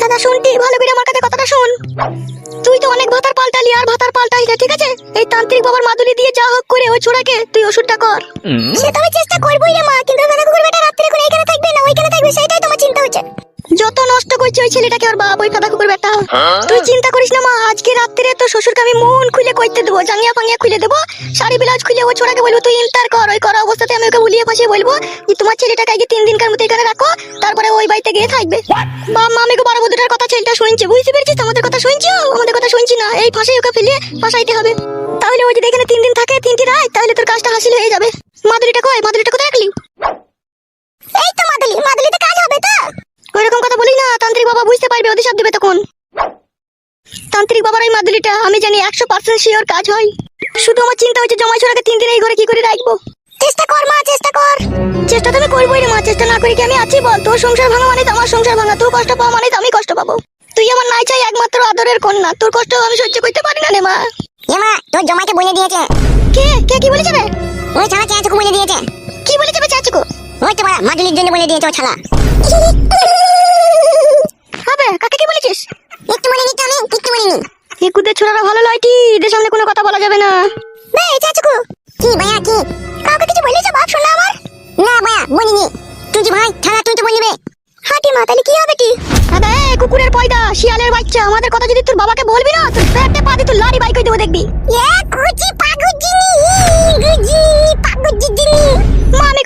দাদা শুনটি ভালো করে আমার কাছে কথাটা শোন। তুই তো অনেক ভাতার পাল্টালি আর ভাতার পাল্টালি না ঠিক আছে? এই তান্ত্রিক বাবার মাদুলি দিয়ে যা হোক করে ওই ছোড়াকে তুই ওষুধটা কর। সে তো আমি চেষ্টা করবই রে মা কিন্তু দাদা কুকুর বেটা রাত্রে করে এখানে থাকবে না ওইখানে থাকবে সেটাই তোমার চিন্তা হচ্ছে। যত নষ্ট করছে ওই ছেলেটাকে ওর বাপ ওই ফাদা কুকুর বেটা। তুই চিন্তা করিস না, মা, আজকে রাত্রে তো শ্বশুরকে আমি মন খুলে কইতে দেবো, জাঙ্গিয়া ফাঙ্গিয়া খুলে দেবো, শাড়ি ব্লাউজ খুলে ও ছোড়াকে বলব, তুই ইন্টার কর, ওই করা অবস্থাতে আমি ওকে উলিয়ে ফাঁসিয়ে বলব যে তোমার ছেলেটাকে আগে তিন দিনকার মতো এখানে রাখো, তারপরে ওই বাড়িতে গিয়ে থাকবে। বাপ মা আমাকে বড় বধুটার কথা ছেলেটা শুনছে, বুঝতে পেরেছিস আমাদের কথা শুনছি? আমাদের কথা শুনছি না, এই ফাঁসাই ওকে ফেলে ফাঁসাইতে হবে। তাহলে ওই যদি এখানে তিন দিন থাকে, তিনটি রাত তাহলে তোর কাজটা হাসিল হয়ে যাবে। মাদুরিটা কই মাদুরিটা কোথায় রাখলি? এই তো মাদুলি, মাদুলিতে কাজ হবে তো। ওইরকম কথা বলি না তান্ত্রিক বাবা বুঝতে পারবে অধিশাপ দেবে তখন। তান্ত্রিক বাবার ওই মাদুলিটা আমি জানি একশো পার্সেন্ট শিওর কাজ হয়। শুধু আমার চিন্তা হচ্ছে জমাই ছোড়াকে তিন দিন এই ঘরে কি করে রাখব? চেষ্টা কর মা চেষ্টা কর। চেষ্টা তো আমি করবোই রে মা চেষ্টা না করি কি আমি আছি বল? তোর সংসার ভাঙা মানে তো আমার সংসার ভাঙা তুই কষ্ট পাওয়া মানে আমি কষ্ট পাবো। তুই আমার নাই চাই একমাত্র আদরের কন্যা তোর কষ্ট আমি সহ্য করতে পারি না রে মা। এমা তোর জমাইকে বলে দিয়েছে। কে? কে কি বলেছে রে? ওই ছাড়া চেঁচুকু বলে দিয়েছে। কি বলেছে চাচুকো ওই তো বাড়া মাদুলির জন্য বলে দিয়েছে ছাড়া হবে কাকে কি বলেছিস? একটু বলে নিতে আমি একটু বলিনি এ কুদের ছোড়ারা ভালো লয়টি এদের সামনে কোনো কথা বলা যাবে না। বে চাচুকো কি ভাইয়া কি? কাউকে কিছু বলেছে বাপ শোনা আমার? না ভাইয়া বলিনি তুই যে ভাই ছাড়া তুই তো বলবি হাঁটি মা তাহলে কি হবে কি? দাদা এ কুকুরের পয়দা শিয়ালের বাচ্চা আমাদের কথা যদি তোর বাবাকে বলবি না তোর পেটে পা দিয়ে তোর লাড়ি বাইক দেবো দেখবি। এ গুজি পাগুজিনি গুজি পাগুজিনি মা আমি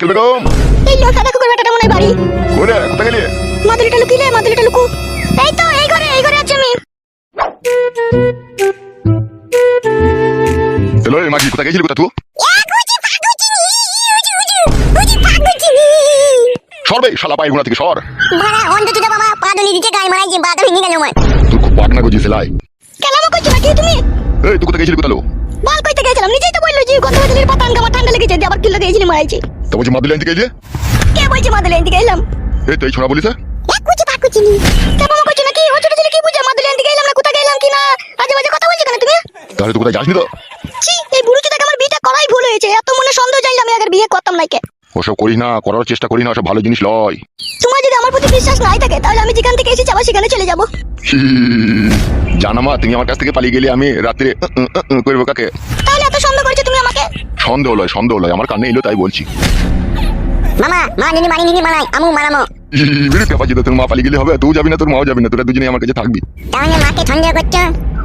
নারকেল বেগম এই লো ফাদা কুকুর বেটাটা মনে বাড়ি। করে কোথায় গেলি? মাদুরিটা লুকিলে মাদুরিটা লুকু। এই তো এই ঘরে এই ঘরে আছে আমি। হ্যালো মাঝি কোথায় গেছিলি কোথা তুই সরবে শালা পায়ে গুণা থেকে সর। ভাড়া অন্ধ তুই বাবা পাদলি দিতে গায়ে মারাই যে বাদা ভেঙে গেল আমার তুই খুব পাটনা গজি সেলাই কেলামো করছ নাকি তুমি? এই তুই কোথায় গেছিলি কোথালো বল কইতে গেছিলাম নিজেই তো বলল যে মারাইছি তো বলছি মাদুলি আনতে কে বলছে মাদুলি আনতে গেলাম এই তো এই ছোড়া বলিস এক কুচি পাক কুচি নি নাকি ও ছোট ছেলে কি বুঝে মাদুলি আনতে গেলাম না কোথায় গেলাম কি না আজে বাজে কথা বলছো কেন তুমি তাহলে তুই কোথায় যাসনি তো ছি এই বুড়ো চোদাকে আমার বিয়েটা করাই ভুল হয়েছে এত মনে সন্দেহ জানলে আমি আগের বিয়ে করতাম না কে ওসব করিস না করার চেষ্টা করিস না ওসব ভালো জিনিস লয় তোমার যদি আমার প্রতি বিশ্বাস নাই থাকে তাহলে আমি যেখান থেকে এসেছি আবার সেখানে চলে যাব জানা মা তুমি আমার কাছ থেকে পালিয়ে গেলে আমি রাত্রে করব কাকে তাহলে এত সন্দেহ করছ সন্দেহ লয় সন্দেহ লয়। আমার কানে এলো তাই বলছি। মামা মা নিনি মানি নিনি মানাই আমু মারামো বেরে পেপা যেতে তোর মা পালিয়ে গেলে হবে? তুই যাবি না তোর মাও যাবি না তোরা দুজনেই আমার কাছে থাকবি। তাহলে মাকে সন্দেহ করছ?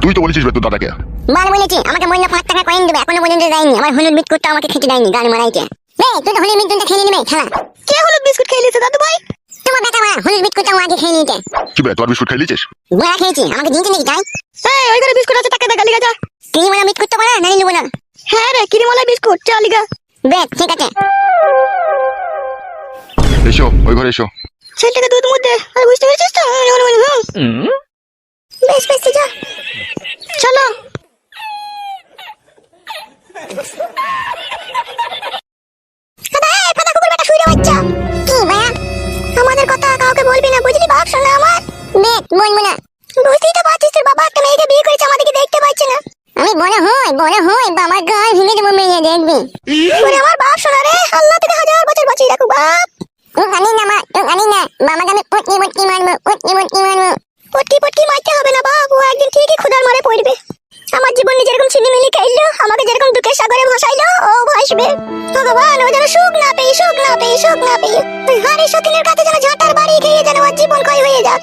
তুই তো বলেছিস বে তোর দাদাকে। বল বলেছি আমাকে বলল পাঁচ টাকা কয়েন দেবে এখনও পর্যন্ত দেয়নি। আমার হলুদ বিস্কুটটা আমাকে খেতে দেয়নি গান মারাইছে বে তুই তো হলুদ বিস্কুটটা খেয়ে নিবে ছাড়া কে হলুদ বিস্কুট খেয়ে নিয়েছে দাদু ভাই তোমার বেটা মা হলুদ বিস্কুটটা ও আগে খেয়ে নিতে কি বে তোর বিস্কুট খাই লিছিস বড়া খেয়েছি আমাকে দিনতে নাকি তাই এই ওই ঘরে বিস্কুট আছে তাকে দেখা লিগা যা তুই বলা বিস্কুট তো বলা নাই নেব না হ্যাঁ রে কিরিমালা বিস্কুট চল লিগা বে ঠিক আছে। এসো ওই ঘরে এসো। ছেলেটাকে দুধ মধ্যে আর বুঝতে পেরেছিস তো? বেশ বেশ যা। চলো। আমাদের কথা কাউকে বলবি না বুঝলি বাপ শোনা আমার? বে বলব না বুঝতেই তো পারছিস তোর বাবা একটা মেয়েকে বিয়ে করেছে আমাদেরকে আমি বড় হই বড় হই বা আমার গায়ে ভেঙে দেবো মেয়ে দেখবি? ওরে আমার বাপ শোনা রে আল্লাহ তোকে হাজার বছর বাঁচিয়ে রাখুক বাপ। ও জানি না মা ও জানি না মামাকে আমি পটকি পটকি মারবো পটকি পটকি মারবো। পটকি পটকি মারতে হবে না বাপ ও একদিন ঠিকই ক্ষুধার মারে পড়বে। আমার জীবনে যেরকম ছিনিমিনি খেললো আমাকে যেরকম দুঃখের সাগরে ভাসাইলো ও ভাসবে। ভগবান ও যেন সুখ না পেয়ে সুখ না পেয়ে সুখ না পেয়ে। ওই হাড়ি সকিনের কাছে যেন ঝাঁটার বাড়ি খেয়ে যেন ওর জীবন ক্ষয় হয়ে যাক।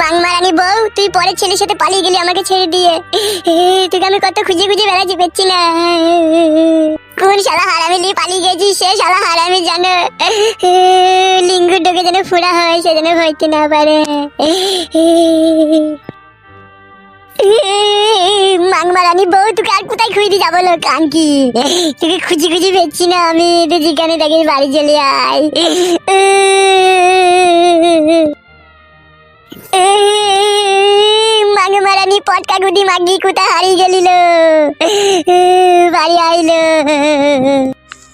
মাংমারানি বউ, তুই পরে ছেলের সাথে পালিয়ে গেলি আমাকে ছেড়ে দিয়ে। তোকে আমি কত খুঁজে খুঁজে বেড়াচ্ছি, পাচ্ছি না। কোন শালা হারামি নিয়ে পালিয়ে গেছি সে শালা হারামি যেন লিঙ্গুর ডোকে যেন ফোড়া হয় সে যেন হইতে না পারে। মাংমারানি বউ তোকে আর কোথায় খুঁজে যাব লোক কানকি? তোকে খুঁজি খুঁজি পেয়েছি না আমি তো যেখানে তাকে বাড়ি চলে আয়। মাগে মারানি পটকা গুদি মাগি কোথা হারিয়ে গেলিল বাড়ি আইল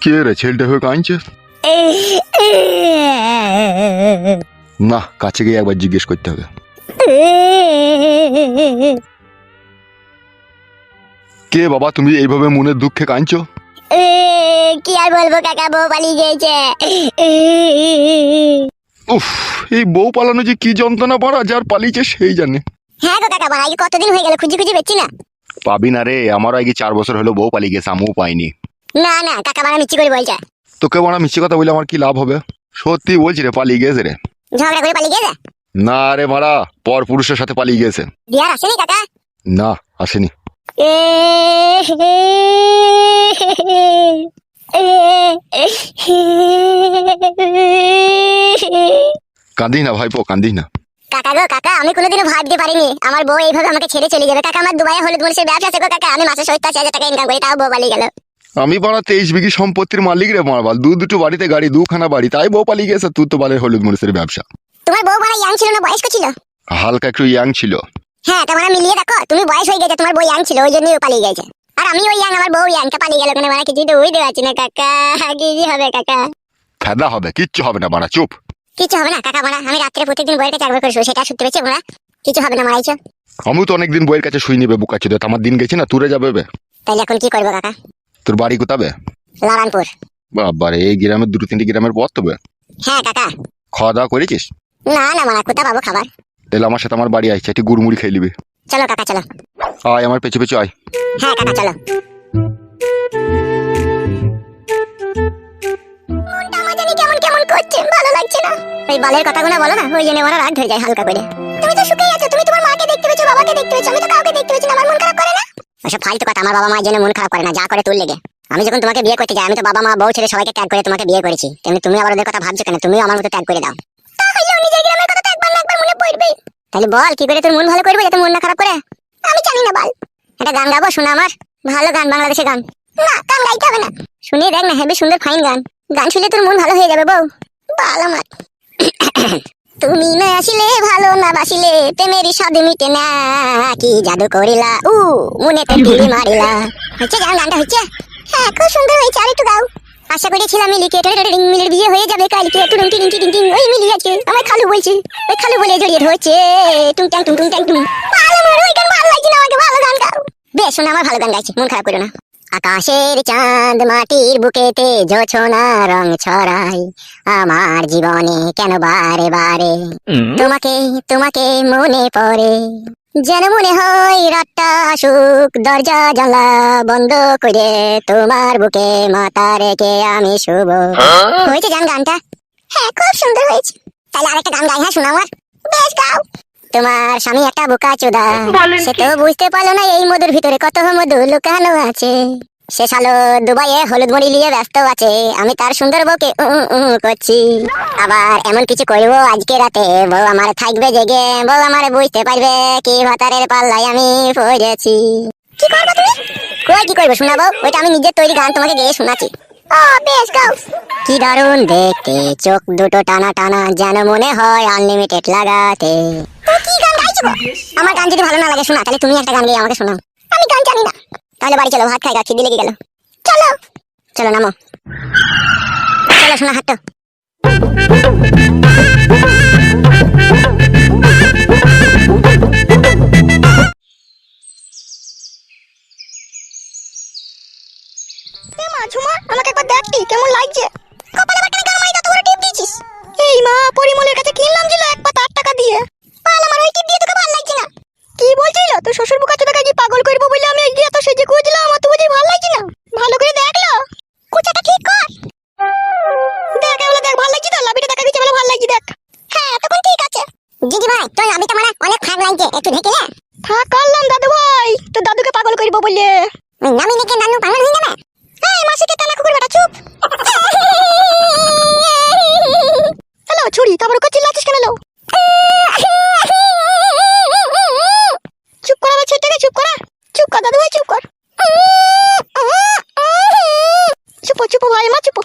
কে রে ছেলেটা হয়ে কাঁদছে? না কাছে গিয়ে একবার জিজ্ঞেস করতে হবে। কে বাবা তুমি এইভাবে মনের দুঃখে কাঁদছো? কি আর বলব কাকা বউ পালিয়ে গেছে উফ এই বউ পালানো যে কি যন্ত্রণা পড়া যার পালিয়েছে সেই জানে। হ্যাঁ গো কাকা বাড়া কতদিন হয়ে গেল খুঁজি খুঁজি পেচ্ছি না। পাবি না রে আমারও আগে চার বছর হলো বউ পালিয়ে গেছে আমিও পাইনি। না না কাকা বাড়া মিচি করে বলছে। তোকে বড় মিষ্টি কথা বলে আমার কি লাভ হবে? সত্যি বলছি রে পালিয়ে গেছে রে। ঝগড়া করে পালিয়ে গেছে? না রে মারা পর পুরুষের সাথে পালিয়ে গেছে। বিয়ার আসেনি কাকা? না আসেনি। কাঁদিস না ভাইপো কাঁদিস না। কাকা গো কাকা আমি কোনোদিনও ভাবতে পারিনি। আমার বউ এইভাবে আমাকে ছেড়ে চলে যাবে। কাকা আমার দুবাই হলুদ মরিচের ব্যবসা আছে গো কাকা। আমি মাসে সত্তর হাজার টাকা ইনকাম করি তাও বউ পালিয়ে গেল। আমি বাড়া তেইশ বিঘি সম্পত্তির মালিক রে মারবাল। দু দুটো বাড়িতে গাড়ি দুখানা বাড়ি তাই বউ পালিয়ে গেছে। তুই তো বালের হলুদ মরিচের ব্যবসা। তোমার বউ মানে ইয়াং ছিল না বয়স্ক ছিল? হালকা একটু ইয়াং ছিল। হ্যাঁ তোমার মিলিয়ে দেখো তুমি বয়স হয়ে গেছে তোমার বই ইয়াং ছিল ওই জন্যই ও পালিয়ে গেছে। আর আমি ওই ইয়াং আমার বউ ইয়াংটা পালিয়ে গেল কেন? মানে কিছু তো বুঝতে পারছি না কাকা কি হবে কাকা। ফেদা হবে কিচ্ছু হবে না বাড়া চুপ। কিছু হবে না কাকা মারা আমি রাত্রে প্রত্যেকদিন বইয়ের কাছে একবার করে শুই, সেটা শুনতে পেয়েছি ওরা কিছু হবে না মারাইছো। আমিও তো অনেকদিন বইয়ের কাছে শুই নিবে বুকাচ্ছি তো আমার দিন গেছে না তুরে যাবে বে। তাইলে এখন কি করব কাকা? তোর বাড়ি কোথাবে লারানপুর বাবারে এই গ্রামের দুটো তিনটি গ্রামের পথ তবে হ্যাঁ কাকা। খাওয়া দাওয়া করেছিস? না না মারা কোথা পাবো খাবার? তাহলে আমার সাথে আমার বাড়ি আসছে একটি গুড়মুড়ি খেয়ে নিবি। চলো কাকা চলো। আয় আমার পেছু পেছু আয়। হ্যাঁ কাকা চলো। মনটা আমার জানি কেমন কেমন করছে ভালো লাগছে না। ওই বালের কথাগুলো বলো না ওই জন্য আমার রাগ ধরে যায় হালকা করে। তুমি তো সুখেই আছো তুমি তোমার মাকে দেখতে পেয়েছ বাবাকে দেখতে পেয়েছ আমি তো কাউকে দেখতে পেয়েছি না আমার মন খারাপ করে না? ওসব ফালতু কথা আমার বাবা মায়ের জন্য মন খারাপ করে না যা করে তুল লেগে। আমি যখন তোমাকে বিয়ে করতে যাই আমি তো বাবা মা বউ ছেলে সবাইকে ত্যাগ করে তোমাকে বিয়ে করেছি। তেমনি তুমি আবার ওদের কথা ভাবছ কেন? তুমিও আমার মতো ত্যাগ করে দাও। তাহলে নিজের পড়বে। তাহলে বল কি করে তোর মন ভালো করবে যাতে মন না খারাপ করে? আমি জানি না বল। একটা গান গাবো শোনা আমার। ভালো গান বাংলাদেশের গান। না গান গাইতে হবে না। শুনিয়ে দেখ না হেবি সুন্দর ফাইন গান। গান শুনলে তোর মন ভালো হয়ে যাবে বউ। ভালো আমার। তুমি না আসিলে ভালো না বাসিলে প্রেমেরই স্বাদ মিটে না। কি জাদু করিলা উ মনে তো মারিলা। হচ্ছে গান গানটা হচ্ছে? হ্যাঁ খুব সুন্দর হয়েছে আর একটু গাও। আশা করেছিলাম মিলিকে রিং মিলির বিয়ে হয়ে যাবে কালকে। টুডুং টিং টিং টিং ওই মিলি আছে আমার খালু বলছে ওই খালু বলে জড়িয়ে ধরছে। টুং ট্যাং টুং টুং ট্যাং টুং। ভালো আমার ওই গান ভালো লাগছে না আমাকে ভালো গান গাও। বেশ শোনা আমার ভালো গান গাইছে। মন খারাপ করো না। আকাশের চাঁদ মাটির বুকেতে জোছনা রং ছড়াই। আমার জীবনে কেন বারে বারে? তোমাকে তোমাকে মনে পড়ে। যেন মনে হয় রাতটা আসুক দরজা জানলা বন্ধ করে তোমার বুকে মাথা রেখে আমি শুভ হয়েছে জান গানটা? হ্যাঁ খুব সুন্দর হয়েছে। তাহলে আরেকটা গান গাই হ্যাঁ শোনা আমার। বেশ গাও। তোমার স্বামী একটা বোকা চোদা সে তো বুঝতে পারল না এই মধুর ভিতরে কত মধু লুকানো আছে। সে সালো দুবাইয়ে হলুদ মুড়ি নিয়ে ব্যস্ত আছে। আমি তার সুন্দর বউকে করছি। আবার এমন কিছু করব আজকে রাতে। বউ আমার থাকবে জেগে বউ আমার বুঝতে পারবে কি ভাতারের পাল্লায় আমি পড়েছি। কি করবে তুমি? কই কি করব শোনাবো ওইটা আমি নিজের তৈরি গান তোমাকে গেয়ে শোনাচ্ছি। ও বেশ গাও। কি দারুণ দেখতে চোখ দুটো টানা টানা যেন মনে হয় আনলিমিটেড লাগাতে। কি গান গাইছো আমার গান যদি ভালো না লাগে শোনা তাহলে তুমি একটা গান গিয়ে আমাকে শোনাও। আমি গান জানি না। তাহলে বাড়ি চলো, ভাত খাই, গা খিদি লেগে গেল। চলো। চলো, নামো। চলো শোনা হাঁটো। ভাই তোর আমি তো মানে অনেক ফাঁক লাগছে। একটু ঢেকে যা ফাঁক করলাম দাদু ভাই। তো দাদুকে পাগল করব বললে। নামি নাকি নানু পাগল হয়ে যাবে? এই মাসিকে কানা কুকুর বেটা চুপ। হ্যালো ছুরি তারপরে কো চিল্লাচ্ছিস কেন চুপ করা বাচ্চা এটাকে চুপ করা। চুপ কর দাদু ভাই চুপ কর। চুপ চুপ ভাই মা চুপ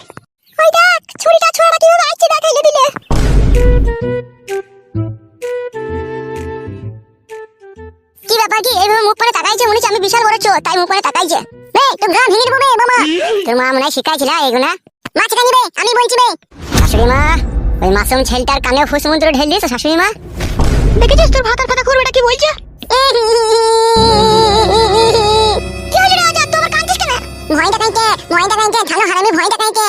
ওই দেখ ছুরিটা ছোড়া কীভাবে আইছে দেখাইলে দিলে। কি ব্যাপার কি? এইভাবে মুখ পরে তাকাইছে মনে আমি বিশাল বড় চোর তাই মুখ পরে তাকাইছে। বে তোর গান ভেঙে দেবো বে মামা তোর মা মনে হয় শিখাইছিল এগুলা মা ছেড়ে নিবে আমি বলছি বে শাশুড়ি মা ওই মাসুম ছেলেটার কানে ফুসমুদ্র ঢেল দিয়েছ শাশুড়ি মা। দেখেছিস তোর ভাতার ফাতা কুকুর বেটা কি বলছে? কি হলো রে অজাত তোমার কাঁদছিস কেন? ভয় দেখাইতে ভয় দেখাইতে ঝালো হারামি ভয় দেখাইতে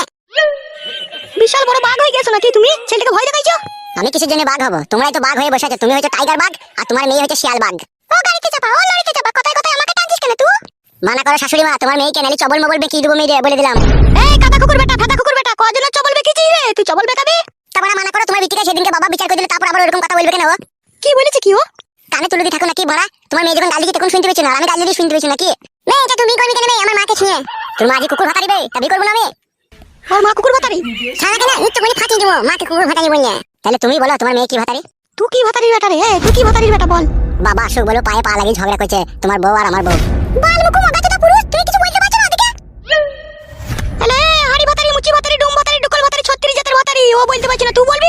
বিশাল বড় বাঘ হয়ে গেছো নাকি তুমি? ছেলেকে ভয় দেখাইছো? আমি কিসের জন্য বাঘ হব তোমরাই তো বাঘ হয়ে বসে আছো তুমি হচ্ছে টাইগার বাঘ আর তোমার মেয়ে হচ্ছে শিয়াল বাঘ। ও গাড়িতে চাপা ও লরিতে চাপা কথায় কথায় আমাকে টানছিস কেন তুই? মানা করো শাশুড়ি মা তোমার মেয়েকে নালি চবল মবল বেঁকিয়ে দেবো মেয়ে বলে দিলাম। এই কাদা কুকুর বেটা ফাতা কুকুর বেটা কজন চবল বেঁকেছিস রে? তুই চবল বেকাবি? তারপরে মানা করো তোমার বিটিকে সেদিনকে বাবা বিচার করে দিলে তারপর আবার ওরকম কথা বলবে কেন ও? কি বলেছে কি ও? কানে তুলে দিয়ে থাকো নাকি বড়া তোমার মেয়ে যখন গালি দিচ্ছে তখন শুনতে পেয়েছ না? আমি গালি দিয়ে শুনতে পেয়েছি নাকি? মেয়ে এটা তুমি করবি কেন মেয়ে আমার মাকে ছুঁয়ে তোর মা আজ কুকুর ভাতা দিবে তা বিয়ে করব না আমি? আর মা কুকুর ভাতারি? ছাড়া কেন? নিত্য করে ফাটিয়ে দেবো। মাকে কুকুর ভাতা দিবো না তাহলে তুমি বলো তোমার মেয়ে কি ভাতারি? তুই কি ভাতারির বেটা রে? তুই কি ভাতারির বেটা বল? বাবা আসুক বলো, পায়ে পা লাগিয়ে ঝগড়া করছে। তোমার বউ আর আমার বউ। বলতে ডুম ভাতারি ভাতারি ও বলতে না, তুই বলবি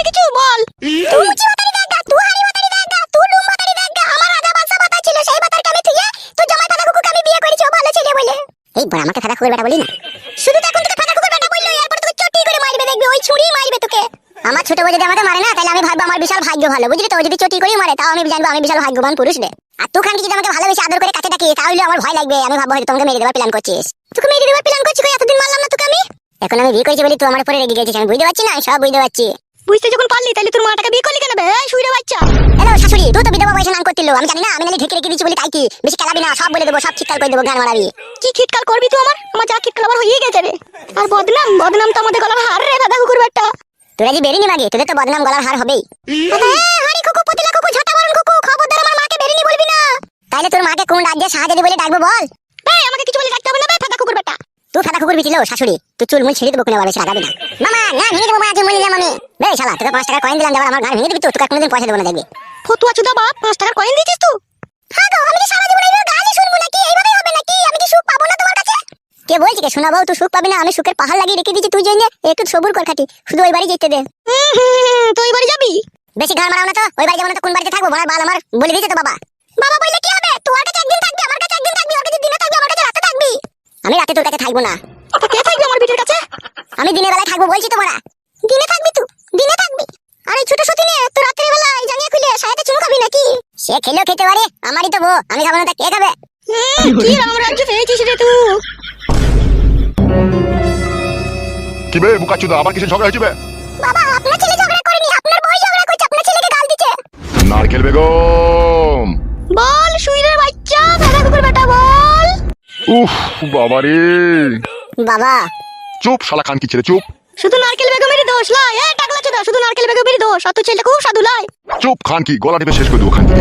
আমার ভাগ্য ভালো বুঝলি তো? যদি চটি করে মারে তাও আমি জানব আমি বিশাল ভাগ্যবান পুরুষ রে আর তুই খানকে যদি আমাকে ভালোবেসে আদর করে কাছে ডাকি তাহলে আমার ভয় লাগবে। আমি ভাববো হয়তো তোমাকে মেরে দেওয়ার প্ল্যান করছিস। তোকে মেরে দেওয়ার প্ল্যান করছিস কই? এতদিন মারলাম না তোকে আমি? এখন আমি বিয়ে করেছি বলি তুই আমার উপরে রেগে গেছিস আমি বুঝতে পারছি না সব বুঝতে পারছি। বুঝতে যখন পারলি তাহলে তোর মাটাকে বিয়ে করলি কেন বে? এই শুইরে বাচ্চা। হ্যালো শাশুড়ি তুই তো বিধবা বয়সে নাম করছিল আমি জানি না আমি নালি ঢেকে রেখে দিচ্ছি বলি তাই কি? বেশি খেলাবি না সব বলে দেবো সব চিৎকার করে দেবো গান মারাবি কি খিটকাল করবি তুই আমার? আমার যা খিটকাল আবার হয়ে গেছে রে। আর বদনাম বদনাম তো আমাদের গলার হার রে দাদা কুকুর বেটা তোরা যে বেরিনি মাগে তোদের তো বদনাম গলার হার হবেই। হাড়ি কুকু পতিলা কুকু ঝাঁটা মারন কুকু খবরদার আমার মাকে বেরিনি বলবি না। তাইলে তোর মাকে কোন রাজ্যে সাহায্য বলে ডাকবো বল? এই আমাকে কিছু বলে ডাকতে হবে না বে ফাটা কুকুর বেটা। তুই ফাটা কুকুর বিছিল শাশুড়ি তুই চুল মুল ছিঁড়ে দেবো কোনো বেশি লাগাবি না। মামা না ভেঙে দেবো মা আজ মলিলাম আমি। বে শালা তোকে পাঁচ টাকা কয়েন দিলাম যাবার আমার ঘর ভেঙে দিবি তো তোকে কোনোদিন পয়সা দেবো না দেখবি। ফতুয়া চুদা বাপ পাঁচ টাকার কয়েন দিয়েছিস তুই হ্যাঁ গো আমি সারা জীবন এইভাবে গালি শুনব নাকি এইভাবেই হবে নাকি? আমি কি সুখ পাবো না তোমার কাছে কে বলছি কে? শোনাবো তুই সুখ পাবি না আমি সুখের পাহাড় লাগিয়ে রেখে দিচ্ছি তুই জন্য একটু সবুর কর খাটি শুধু ওই বাড়ি যেতে দে। তুই বাড়ি যাবি? বেশি ঘর মারাও না তো ওই বাড়ি যাব না তো কোন বাড়িতে থাকব? বলার বাল আমার বলে দিয়েছে তো বাবা। বাবা বললে কি হবে? তোমার কাছে একদিন থাকবি আমার কাছে একদিন থাকবি ওর কাছে দিনে থাকবি আমার কাছে রাতে থাকবি। আমি রাতে তোর কাছে থাকব না। তা কে থাকবি আমার বিটির কাছে? আমি দিনের বেলায় থাকব বলছি তোমরা। দিনে থাকবি তুই দিনে থাকবি। আর এই ছোট সতী নিয়ে তুই রাত্রে বেলায় জানিয়ে খুলে সাথে চুমু খাবি নাকি? সে খেলেও খেতে পারে আমারই তো বউ আমি খাব না তা কে খাবে? কি রাম রাজ্য পেয়েছিস রে তুই? কি বে বুকাচুদা আবার কিসের ঝগড়া হয়েছে বে? বাবা আপনার ছেলে ঝগড়া করেনি আপনার বই ঝগড়া করছে আপনার ছেলেকে গাল দিচ্ছে। নারকেল বেগম! বল শুইরে বাচ্চা দাদা কুকুর বেটা বল। উফ বাবা রে। বাবা। চুপ শালা খান কি ছেলে চুপ। শুধু নারকেল বেগমেরই দোষ লাই। এ টাকলা চোদা শুধু নারকেল বেগমেরই দোষ। অত ছেলে খুব সাধু লাই। চুপ খান কি গলা টিপে শেষ করে দেবো খান কি!